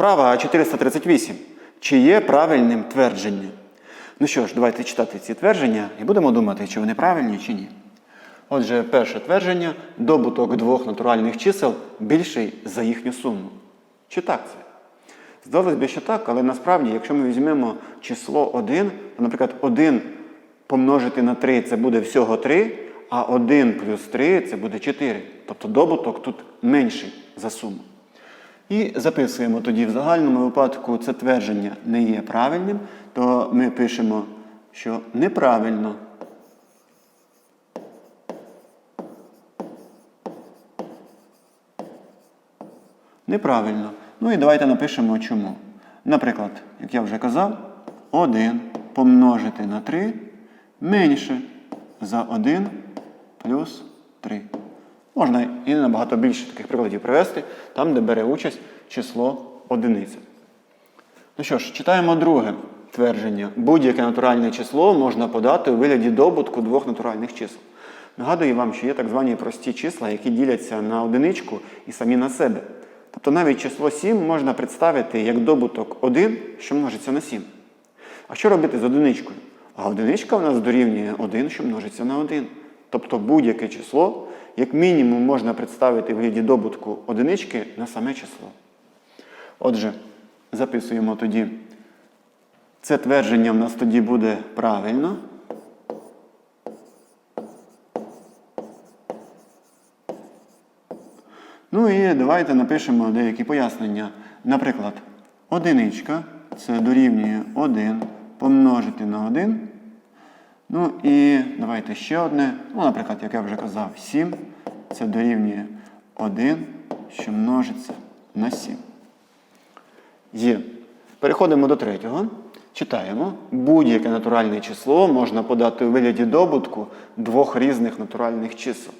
Вправа 438. Чи є правильним твердження? Ну що ж, давайте читати ці твердження і будемо думати, чи вони правильні, чи ні. Отже, перше твердження добуток двох натуральних чисел більший за їхню суму. Чи так це? Здалося б, що так, але насправді, якщо ми візьмемо число 1, то, наприклад, 1 помножити на 3 це буде всього 3, а 1 плюс 3 це буде 4. Тобто добуток тут менший за суму. І записуємо тоді в загальному випадку це твердження не є правильним, то ми пишемо, що неправильно. Неправильно. Ну і давайте напишемо чому. Наприклад, як я вже казав, 1 помножити на 3 менше за 1 плюс 3. Можна і набагато більше таких прикладів привести, там, де бере участь число одиниця. Ну що ж, читаємо друге твердження. Будь-яке натуральне число можна подати у вигляді добутку двох натуральних чисел. Нагадую вам, що є так звані прості числа, які діляться на одиничку і самі на себе. Тобто навіть число 7 можна представити як добуток 1, що множиться на 7. А що робити з одиничкою? А одиничка у нас дорівнює 1, що множиться на 1. Тобто будь-яке число, як мінімум, можна представити в вигляді добутку одинички на саме число. Отже, записуємо тоді. Це твердження в нас тоді буде правильно. Ну і давайте напишемо деякі пояснення. Наприклад, одиничка це дорівнює 1 помножити на 1. Ну і давайте ще одне. Ну, наприклад, як я вже казав, 7 це дорівнює 1, що множиться на 7. Є. Переходимо до третього. Читаємо. Будь-яке натуральне число можна подати у вигляді добутку двох різних натуральних чисел.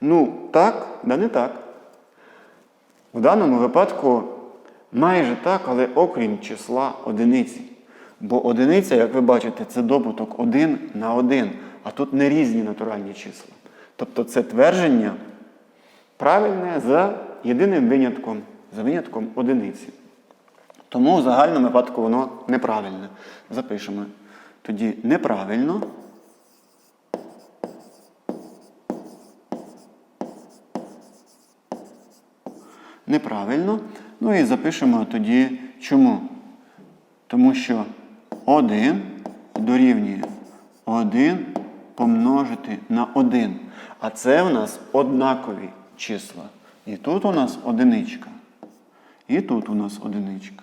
Ну, так, да не так. В даному випадку майже так, але окрім числа одиниці. Бо одиниця, як ви бачите, це добуток 1 на 1, а тут не різні натуральні числа. Тобто це твердження правильне за єдиним винятком, за винятком одиниці. Тому в загальному випадку воно неправильне. Запишемо. Тоді неправильно. Неправильно. Ну і запишемо тоді чому. Тому що 1 дорівнює 1 помножити на 1. А це в нас однакові числа. І тут у нас одиничка. І тут у нас одиничка.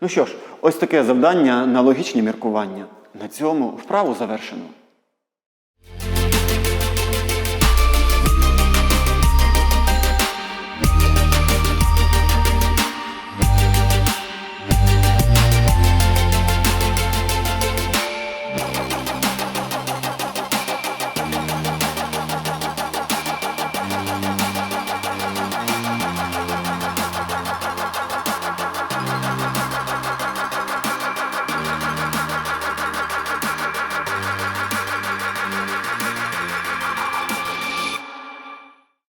Ну що ж, ось таке завдання на логічні міркування. На цьому вправу завершено.